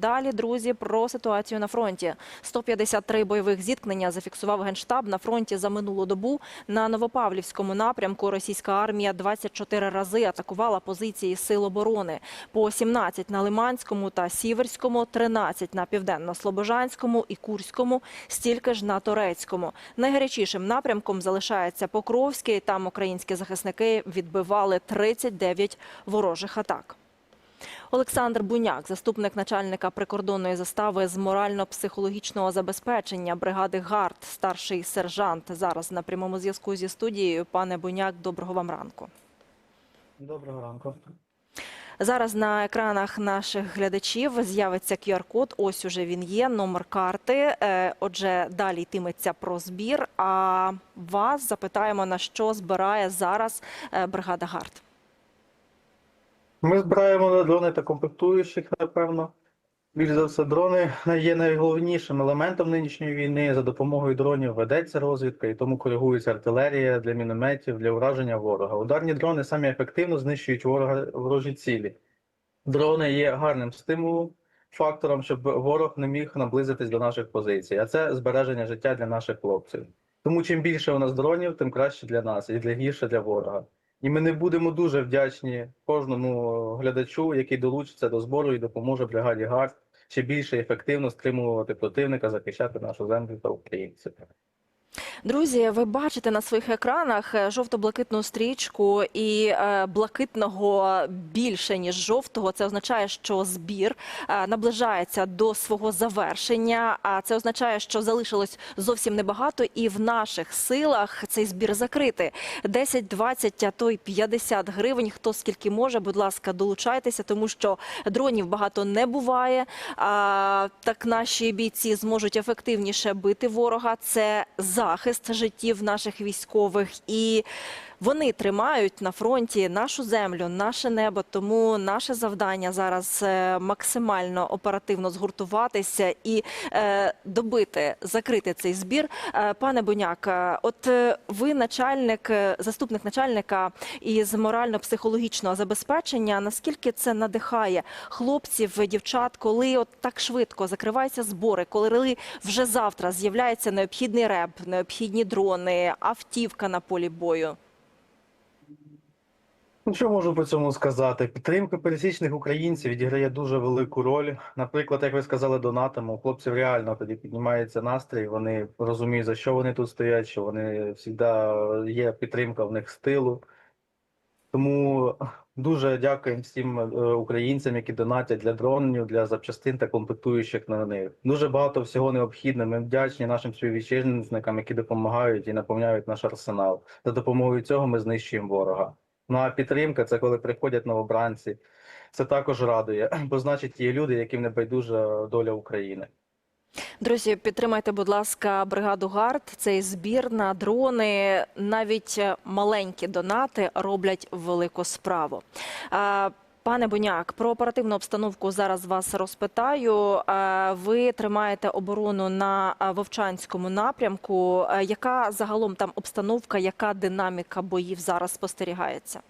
Далі, друзі, про ситуацію на фронті. 153 бойових зіткнення зафіксував генштаб на фронті за минулу добу. На Новопавлівському напрямку російська армія 24 рази атакувала позиції сил оборони. По 17 на Лиманському та Сіверському, 13 на Південно-Слобожанському і Курському, стільки ж на Торецькому. Найгарячішим напрямком залишається Покровський. Там українські захисники відбивали 39 ворожих атак. Олександр Буняк, заступник начальника прикордонної застави з морально-психологічного забезпечення бригади ГАРД, старший сержант. Зараз на прямому зв'язку зі студією. Пане Буняк, доброго вам ранку. Доброго ранку. Зараз на екранах наших глядачів з'явиться QR-код. Ось уже він є, номер карти. Е, Отже, далі йтиметься про збір. А вас запитаємо, на що збирає зараз е, бригада ГАРД. Ми збираємо на дрони та комплектуючих, напевно. Більш за все, дрони є найголовнішим елементом нинішньої війни. За допомогою дронів ведеться розвідка і тому коригується артилерія для мінометів, для ураження ворога. Ударні дрони самі ефективно знищують ворога ворожі цілі. Дрони є гарним стимулом, фактором, щоб ворог не міг наблизитись до наших позицій. А це збереження життя для наших хлопців. Тому чим більше у нас дронів, тим краще для нас і для гірше для ворога. І ми не будемо дуже вдячні кожному глядачу, який долучиться до збору і допоможе бригаді ГАРД ще більше ефективно стримувати противника, захищати нашу землю та українців. Друзі, ви бачите на своїх екранах е, жовто-блакитну стрічку і е, блакитного більше ніж жовтого. Це означає, що збір е, наближається до свого завершення. А це означає, що залишилось зовсім небагато, і в наших силах цей збір закрити. 10, 20, а то й 50 гривень. Хто скільки може, будь ласка, долучайтеся, тому що дронів багато не буває. Так наші бійці зможуть ефективніше бити ворога. Це захист життів наших військових і. Вони тримають на фронті нашу землю, наше небо. Тому наше завдання зараз е, максимально оперативно згуртуватися і е, добити, закрити цей збір. Е, пане Буняк, от ви начальник, заступник начальника із морально-психологічного забезпечення. Наскільки це надихає хлопців, дівчат, коли от так швидко закриваються збори, коли вже завтра з'являється необхідний реб, необхідні дрони, автівка на полі бою? Ну, що можу по цьому сказати? Підтримка пересічних українців відіграє дуже велику роль. Наприклад, як ви сказали, донатимо, у хлопців реально тоді піднімається настрій. Вони розуміють, за що вони тут стоять, що вони завжди є підтримка в них стилу. Тому дуже дякуємо всім е, українцям, які донатять для дронів, для запчастин та комплектуючих на них. Дуже багато всього необхідного. Ми вдячні нашим співвітчизникам, які допомагають і наповняють наш арсенал. За допомогою цього ми знищуємо ворога. Ну а підтримка це коли приходять новобранці. Це також радує, бо значить є люди, яким не байдужа доля України. Друзі, підтримайте, будь ласка, бригаду ГАРД. Цей збір на дрони, навіть маленькі донати роблять велику справу. Пане Буняк, про оперативну обстановку зараз вас розпитаю. Ви тримаєте оборону на Вовчанському напрямку. Яка загалом там обстановка, яка динаміка боїв зараз спостерігається?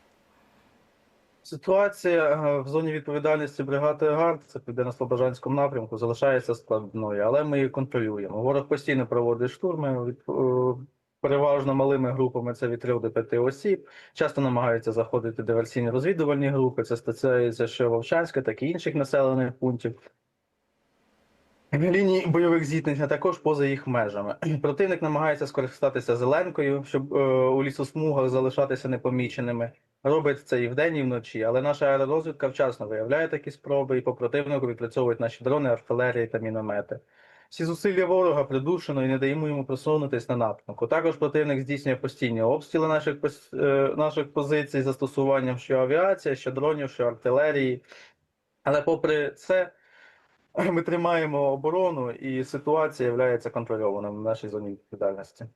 Ситуація е, в зоні відповідальності бригади ГАРД, це південно-слобожанському напрямку, залишається складною, але ми її контролюємо. Ворог постійно проводить штурми від е, переважно малими групами. Це від 3 до 5 осіб. Часто намагаються заходити диверсійні розвідувальні групи. Це стосується що Вовчанська, так і інших населених пунктів. Лінії бойових зіткнень, а також поза їх межами. Противник намагається скористатися зеленкою, щоб е, у лісосмугах залишатися непоміченими. Робить це і вдень, і вночі, але наша аеророзвідка вчасно виявляє такі спроби і по противнику відпрацьовують наші дрони, артилерії та міномети. Всі зусилля ворога придушено і не даємо йому просунутись на напрямку. Також противник здійснює постійні обстріли наших е, наших позицій застосуванням що авіації, що дронів, що артилерії. Але попри це, ми тримаємо оборону, і ситуація є контрольованою в нашій зоні відповідальності.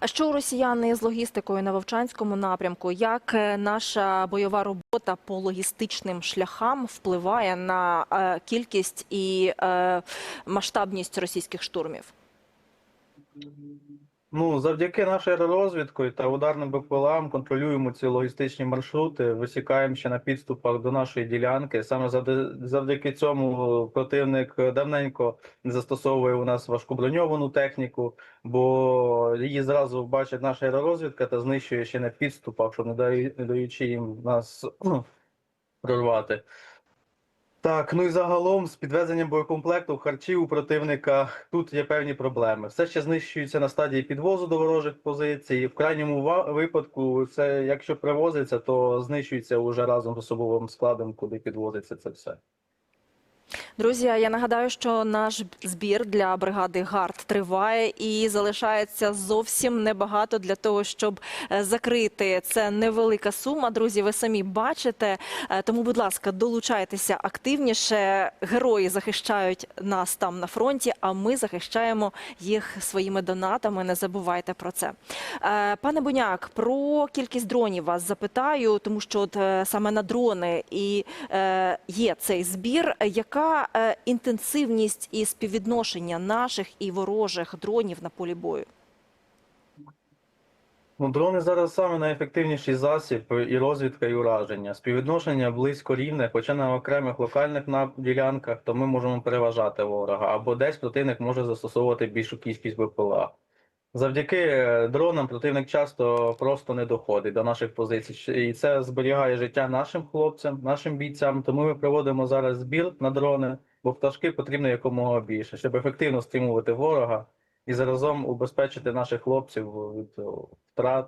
А що у росіяни з логістикою на Вовчанському напрямку? Як е, наша бойова робота по логістичним шляхам впливає на е, кількість і е, масштабність російських штурмів? Ну, завдяки нашій аеророзвідкою та ударним БПЛАам контролюємо ці логістичні маршрути, висікаємо ще на підступах до нашої ділянки. Саме завдяки цьому противник давненько не застосовує у нас важку броньовану техніку, бо її зразу бачить наша аеророзвідка та знищує ще на підступах, щоб не даю- не даючи їм нас прорвати. Так, ну і загалом з підвезенням боєкомплекту харчів у противника тут є певні проблеми. Все ще знищується на стадії підвозу до ворожих позицій. В крайньому випадку, це якщо привозиться, то знищується уже разом з особовим складом, куди підвозиться це все. Друзі, я нагадаю, що наш збір для бригади ГАРД триває і залишається зовсім небагато для того, щоб е, закрити. Це невелика сума. Друзі, ви самі бачите. Е, Тому, будь ласка, долучайтеся активніше. Герої захищають нас там на фронті, а ми захищаємо їх своїми донатами. Не забувайте про це. Е, Пане Буняк, про кількість дронів вас запитаю, тому що от саме на дрони і є цей збір. Яка інтенсивність і співвідношення наших і ворожих дронів на полі бою? Ну, дрони зараз саме найефективніший засіб і розвідка, і ураження. Співвідношення близько рівне, хоча на окремих локальних ділянках, то ми можемо переважати ворога, або десь противник може застосовувати більшу кількість БПЛА. Завдяки е, дронам противник часто просто не доходить до наших позицій, і це зберігає життя нашим хлопцям, нашим бійцям. Тому ми проводимо зараз збір на дрони, бо пташки потрібно якомога більше, щоб ефективно стримувати ворога і заразом убезпечити наших хлопців від е, втрат,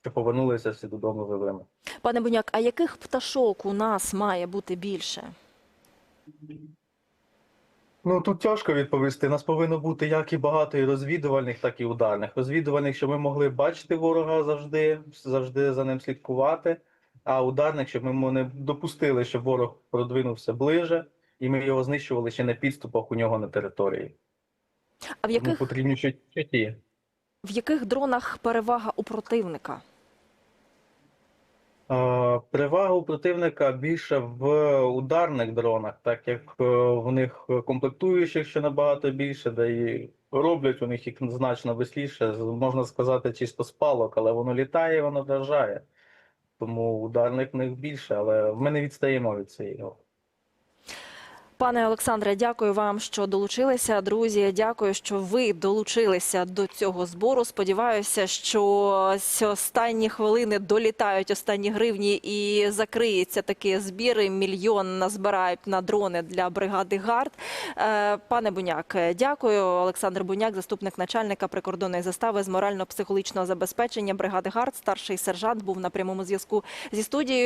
щоб повернулися всі додому живими. Пане Буняк, а яких пташок у нас має бути більше? Ну тут тяжко відповісти. Нас повинно бути як і багато і розвідувальних, так і ударних. Розвідувальних, щоб ми могли бачити ворога завжди, завжди за ним слідкувати. А ударних, щоб ми не допустили, щоб ворог продвинувся ближе, і ми його знищували ще на підступах у нього на території. А в Тому яких, потрібні ще ще ті. в яких дронах перевага у противника? Е, Перевага противника більше в ударних дронах, так як е, в них комплектуючих ще набагато більше, да і роблять у них їх значно весліше, можна сказати, чисто з палок, але воно літає, воно вражає. Тому ударних в них більше, але ми не відстаємо від цього. Пане Олександре, дякую вам, що долучилися. Друзі, дякую, що ви долучилися до цього збору. Сподіваюся, що останні хвилини долітають останні гривні і закриється такі збіри. Мільйон назбирають на дрони для бригади ГАРД. Е, Пане Буняк, дякую. Олександр Буняк, заступник начальника прикордонної застави з морально-психологічного забезпечення бригади ГАРД, старший сержант, був на прямому зв'язку зі студією.